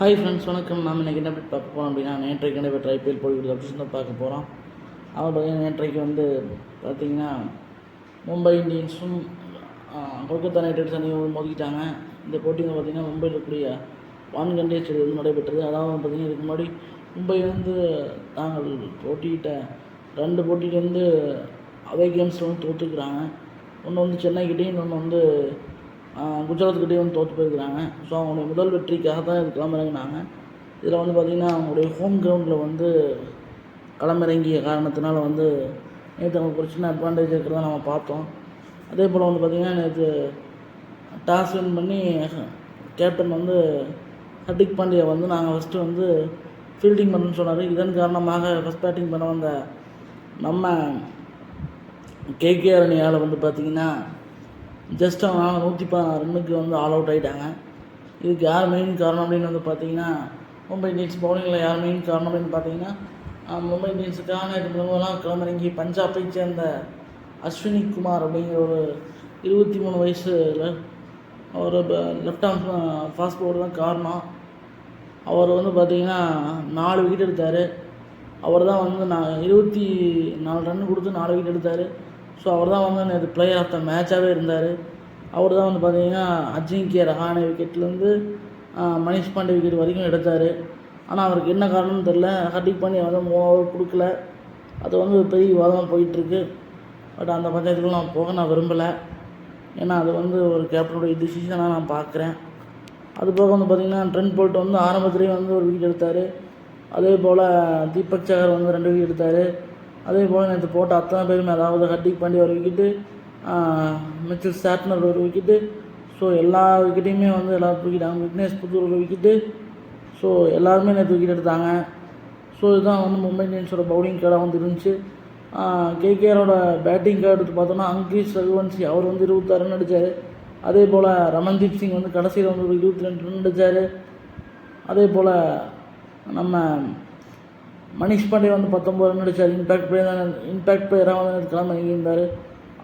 Hi friends வணக்கம். நாம் இன்றைக்கி என்ன பார்க்க போகிறோம் அப்படின்னா நேற்றைக்கு நடைபெற்ற ஐபிஎல் போட்டிகள் அப்படின்னு தான் பார்க்க போகிறோம் அவர் பார்த்தீங்கன்னா நேற்றைக்கு வந்து பார்த்திங்கன்னா மும்பை இந்தியன்ஸும் கொல்கத்தா நைட் ரைடர்ஸ் அணியும் மோதிக்கிட்டாங்க. இந்த போட்டி வந்து பார்த்திங்கன்னா மும்பையில் இருக்கக்கூடிய வான்கண்டே ஸ்டேடியம் வந்து நடைபெற்றது. அதாவது பார்த்திங்கன்னா இதுக்கு முன்னாடி மும்பை வந்து தாங்கள் போட்டியிட்ட ரெண்டு போட்டிகிட்டேருந்து அதே கேம்ஸில் வந்து தோற்றுக்கிறாங்க ஒன்று வந்து சென்னைக்கிட்டேயும் இன்னொன்று வந்து குஜராத்கிட்டேயும் வந்து தோற்று போயிருக்கிறாங்க. ஸோ அவங்களுடைய முதல் வெற்றிக்காக தான் இது களமிறங்கினாங்க. இதில் வந்து பார்த்திங்கன்னா அவங்களுடைய ஹோம் கிரவுண்டில் வந்து களமிறங்கிய காரணத்தினால வந்து நேற்று அவங்களுக்கு ஒரு சின்ன அட்வான்டேஜ் இருக்கிறத நம்ம பார்த்தோம். அதே போல் வந்து பார்த்திங்கன்னா நேற்று டாஸ் வின் பண்ணி கேப்டன் வந்து ஹர்திக் பாண்டியா வந்து நாங்கள் ஃபஸ்ட்டு வந்து ஃபீல்டிங் பண்ணணும்னு சொன்னார். இதன் காரணமாக ஃபஸ்ட் பேட்டிங் பண்ண வந்த நம்ம கேகேஆர் அணியால் வந்து பார்த்திங்கன்னா ஜஸ்ட் அவங்க நூற்றி பதினாறு ரன்னுக்கு வந்து ஆல் அவுட் ஆகிட்டாங்க இதுக்கு யார் மெயின் காரணம் அப்படின்னு வந்து பார்த்தீங்கன்னா மும்பை இந்தியன்ஸ் பவுலிங்கில் யார் மெயின் காரணம் அப்படின்னு பார்த்தீங்கன்னா மும்பை இந்தியன்ஸுக்கான இது முதலாம் கிளம்பிறங்கி பஞ்சாபை சேர்ந்த அஸ்வினி குமார் அப்படிங்கிற ஒரு இருபத்தி மூணு வயசில் ஒரு லெஃப்ட் ஆம் ஃபாஸ்ட் பவுலர் தான் காரணம். அவர் வந்து பார்த்தீங்கன்னா நாலு விக்கெட் எடுத்தார். அவர் தான் வந்து நான் இருபத்தி நாலு ரன் கொடுத்து நாலு விக்கெட் எடுத்தார். ஸோ அவர் தான் வந்து நேற்று பிளேயர் ஆஃப் த மேட்சாகவே இருந்தார். அவர் தான் வந்து பார்த்தீங்கன்னா அஜிங்கிய ரஹானே விக்கெட்லேருந்து மணிஷ் பாண்டே விக்கெட் வரைக்கும் எடுத்தார். ஆனால் அவருக்கு என்ன காரணம்னு தெரில ஹர்திக் பாண்டியா வந்து மூணு ஓவர் கொடுக்கல. அது வந்து ஒரு பெரிய விவாதமாக போயிட்டுருக்கு. பட் அந்த பஞ்சாயத்துக்குள்ள நான் போக நான் விரும்பலை. ஏன்னா அது வந்து ஒரு கேப்டனுடைய டிசிஷனாக நான் பார்க்குறேன் அது போக வந்து பார்த்திங்கன்னா ட்ரெண்ட் போல்ட் வந்து ஆரம்பத்துலேயே வந்து ஒரு விக்கெட் எடுத்தார். அதே போல் தீபக் சகர் வந்து ரெண்டு விக்கெட் எடுத்தார். அதே போல் நேற்று போட்ட அத்தனை பேருமே அதாவது ஹர்திக் பாண்டியா ஒரு விக்கெட்டு மிச்சல் சாட்னர் ஒரு விக்கெட்டு ஸோ எல்லா விக்கெட்டையுமே வந்து எல்லாரும் தூக்கிட்டாங்க. விக்னேஷ் புத்தூர் ஒரு விக்கெட்டு ஸோ எல்லாருமே நேற்று விக்கெட் எடுத்தாங்க. ஸோ இதுதான் வந்து மும்பை இந்தியன்ஸோட பவுலிங் கார்டாக வந்து இருந்துச்சு. கேகேஆரோட பேட்டிங் கார்டு எடுத்து பார்த்தோன்னா அங்கீஷ் ரகுவன்சி அவர் வந்து இருபத்தாறு ரன் அடித்தார் அதே போல் ரமன்தீப் சிங் வந்து கடைசியில் வந்து ஒரு இருபத்தி ரெண்டு ரன் அடித்தார் அதே போல் நம்ம மணிஷ் பாண்டே வந்து பத்தொம்பது ரன் அடித்தார் இம்பேக்ட் பிளேயர் தான் இம்பேக்ட் பிளேயராக வந்து கிளம்ப இருந்தார்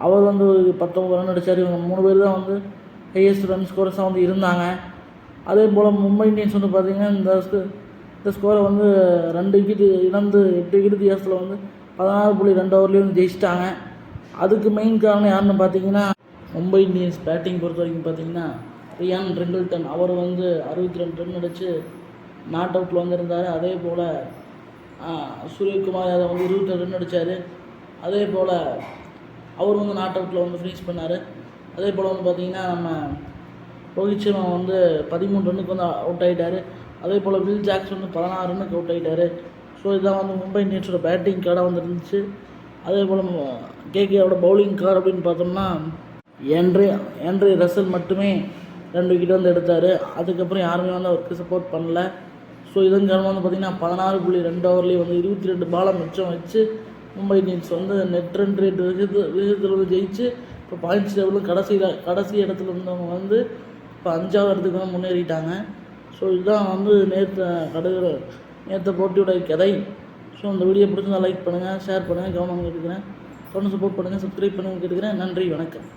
அவர் வந்து ஒரு பத்தொம்பது ரன் அடித்தார் இவங்க மூணு பேர் தான் வந்து ஹையஸ்ட் ரன் ஸ்கோரஸாக வந்து இருந்தாங்க. அதே போல் மும்பை இந்தியன்ஸ் வந்து பார்த்திங்கன்னா இந்த இந்த ஸ்கோரை வந்து ரெண்டு விக்கெட்டு இழந்து எட்டு விக்கெட் வித்தியாசத்தில் வந்து பதினாறு புள்ளி ரெண்டு ஓவர்லேயும் வந்து ஜெயிச்சிட்டாங்க. அதுக்கு மெயின் காரணம் யாருன்னு பார்த்தீங்கன்னா மும்பை இந்தியன்ஸ் பேட்டிங் பொறுத்த வரைக்கும் பார்த்தீங்கன்னா ரியான் ரெண்டில்டன் அவர் வந்து அறுபத்தி ரெண்டு ரன் அடித்து நாட் அவுட்டில் வந்திருந்தார். அதே போல் சூரியகுமார் யாதவ் வந்து இருபத்தி ரன் அடித்தார் அதே போல் அவர் வந்து நாட் அவுட்டில் வந்து ஃபினிஷ் பண்ணார். அதே போல் வந்து பார்த்திங்கன்னா நம்ம ரோஹித் சர்மா வந்து பதிமூணு ரன்னுக்கு வந்து அவுட் ஆகிட்டார் அதே போல் வில் ஜாக்ஸ் வந்து பதினாறு ரன்னுக்கு அவுட் ஆகிட்டார் ஸோ இதுதான் வந்து மும்பை இந்தியன்ஸோட பேட்டிங் கார்டாக வந்து இருந்துச்சு அதே போல் கேகேவோட பவுலிங் கார்டு அப்படின்னு பார்த்தோம்னா என்றே என்றே ரசல் மட்டுமே ரெண்டு விக்கெட் வந்து எடுத்தார். அதுக்கப்புறம் யாருமே வந்து அவருக்கு சப்போர்ட் பண்ணல. ஸோ இதன் காரணமாக வந்து பார்த்திங்கன்னா பதினாறு புள்ளி ரெண்டு ஓவர்லேயே வந்து இருபத்தி ரெண்டு பாலை மிச்சம் வச்சு மும்பை இந்தியன்ஸ் வந்து நெட் ரன் ரேட் விகித விகிதத்தில் வந்து ஜெயிச்சு இப்போ பாயிண்ட்ஸ் லெவலில் கடைசியில் கடைசி இடத்துல இருந்தவங்க வந்து இப்போ அஞ்சாவது இடத்துக்கு வந்து முன்னேறிட்டாங்க. ஸோ இதுதான் வந்து நேற்று கடுகிற நேற்று போட்டியோட கதை. ஸோ இந்த வீடியோ பிடிச்சிருந்தா லைக் பண்ணுங்கள் ஷேர் பண்ணுங்கள் கவனம் கேட்டுக்கிறேன். தொடர்ந்து சப்போர்ட் பண்ணுங்கள் சப்ஸ்கிரைப் பண்ணுங்கள் கேட்டுக்கிறேன். நன்றி வணக்கம்.